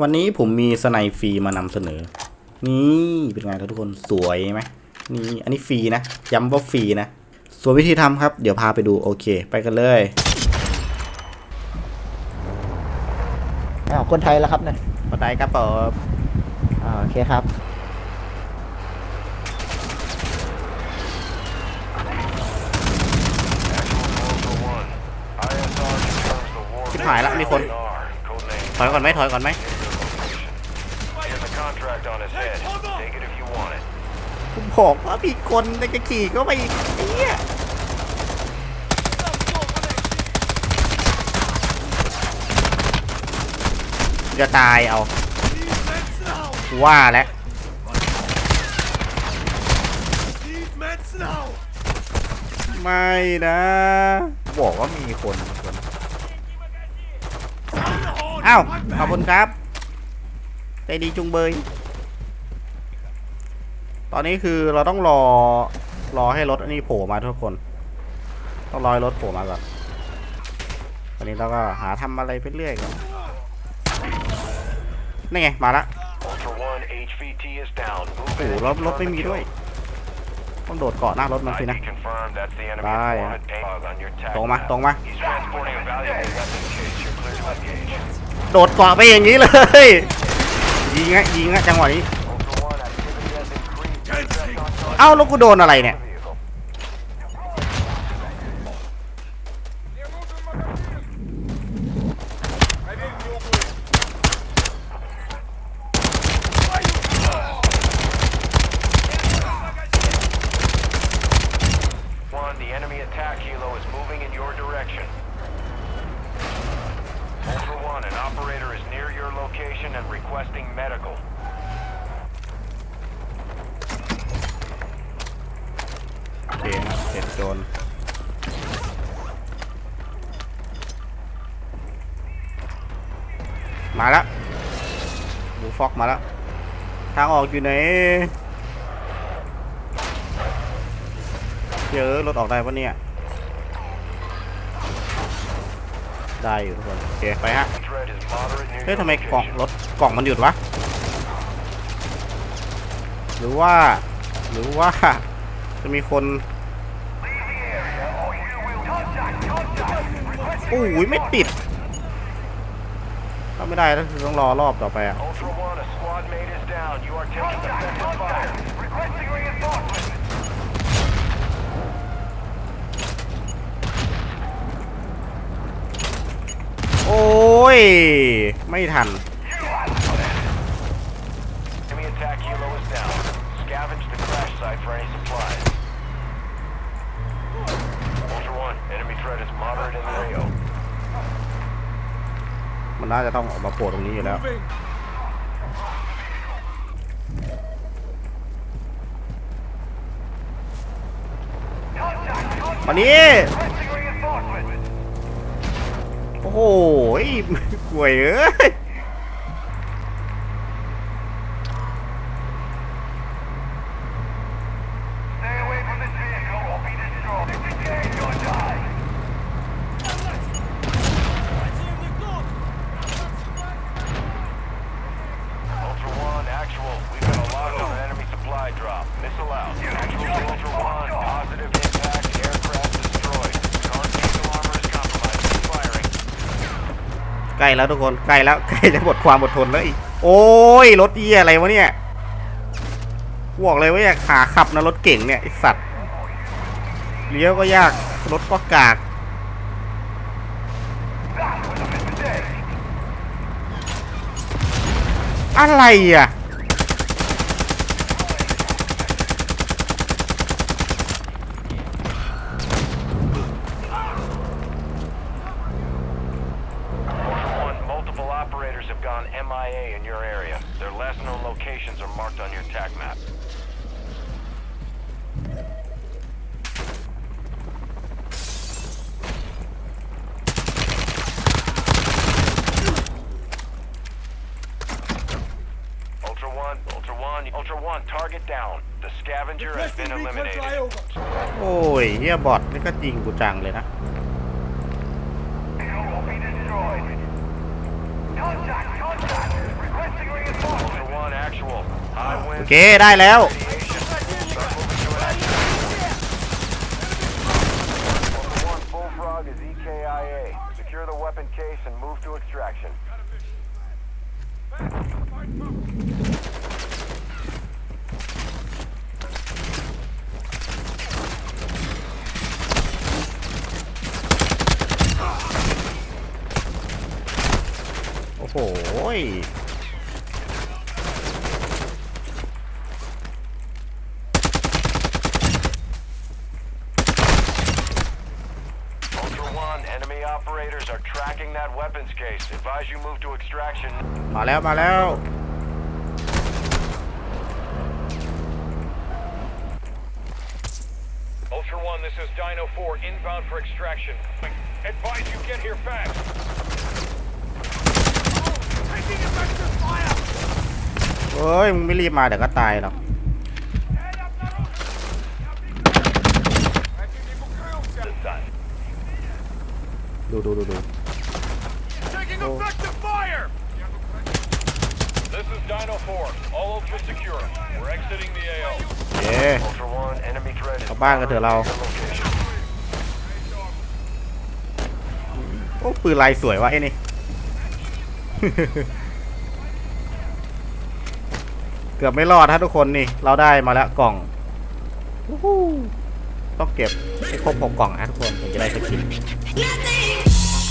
วันนี้ผมมีสไนฟรีมานำเสนอ นี่เป็นไงครับทุกคนสวยไหมนี่อันนี้ฟรีนะย้ำว่าฟรีนะ ส่วนวิธีทำครับเดี๋ยวพาไปดูโอเค ไปกันเลยอ้าวคนไทยแล้วครับเนี่ยกดไลค์ครับผมอ่าโอเคครับชิบหายละมีคน ถอยก่อนไหมถอยก่อนไหม ผมบอกว่ามีคนแต่จะขี่ก็ไปอีกไอ้เหี้ยจะตายเอาว่าแล้วไม่นะ บอกว่ามีคนคนอ้าวขอบคุณครับ ใจดีจุงเบย ตอนนี้คือเราต้องรอรอให้รถอันนี้โผล่มาทุกคน ต้องรอให้รถโผล่มาก่อนตอนนี้เราก็หาทำอะไรไปเรื่อยก่อนนี่ไง มาละโอ้โหรถรถไม่มีด้วย ต้องโดดเกาะหน้ารถมันสินะ ได้ตรงมา ตรงมา โดดเกาะไปอย่างนี้เลย ยิงฮะยิงฮะจังหวะนี้ เอ้าแล้วกูโดนอะไรเนี่ย One, the enemy attack helo is moving in your direction. Ultra One, an operator is near your location and requesting medical. โอเคเสร็จโดนมาแล้วบูฟอกมาแล้ว ทางออกอยู่ไหนเจอรถออกได้ปะเนี่ย ได้อยู่ทุกคนโอเคไปฮะ Threat is moderate near เฮ้ย your ทำไมกล่อง location. รถกล่องมันหยุดวะหรือว่า หรือว่าจะมีคนโอ้ยไม่ติดถ้าไม่ได้ก็คือต้องรอรอบต่อไปอะ Ultra One, a squad mate is down. You are taking effective fire. Requesting reinforcements. โอ้ย ไม่ทัน Enemy attack helo is down. Scavenge the crash site for any supplies. Ultra One, enemy threat is moderate in the AO. มันน่าจะต้องออกมาโผล่ตรงนี้อยู่แล้ว มานี้ โอ้โหกวยเอ้ย ใกล้แล้วทุกคนใกล้แล้วใกล้จะหมดความอดทนแล้วอีกโอ้ยรถเยี่ยอะไรวะเนี่ยบอกเลยว่าอยากขาขับนะรถเก่งเนี่ยไอสัตว์เลี้ยวก็ยากรถก็กากอะไรอะ gone MIA in your area. Their last known locations are marked on your TAC map. Ultra One, Ultra One, Ultra One, target down. The scavenger has been eliminated. โอ้ยเฮียบอทนี่ก็จริงกูจังเลยนะ will be destroyed. Contact, contact. โอเค ได้แล้ว Ultra One, Bullfrog is EKIA. Secure the weapon case and move to extraction. โอ้โห tracking that weapons case. Advise you move to extraction. มาแล้วมาแล้ว Ultra One, this is Dino 4, inbound for extraction. Advise you get here fast. Taking effective fire! เฮ้ย มึงไม่รีบมาเดี๋ยวก็ตายหรอก ดูดูดูดู Taking effective fire! This is Dino 4. All Ultra secure. We're exiting the AO. เย้ Ultra One, enemy threat is กลับบ้านกันเถอะเรา your location. โอ้ปืนลายสวยวะไอ้นี่ เกือบไม่รอดถ้าทุกคนนี่ เราได้มาแล้วกล่องวู้ฮู้ต้องเก็บให้ครบหกกล่องนะทุกคนถึงจะได้สกิน Nothing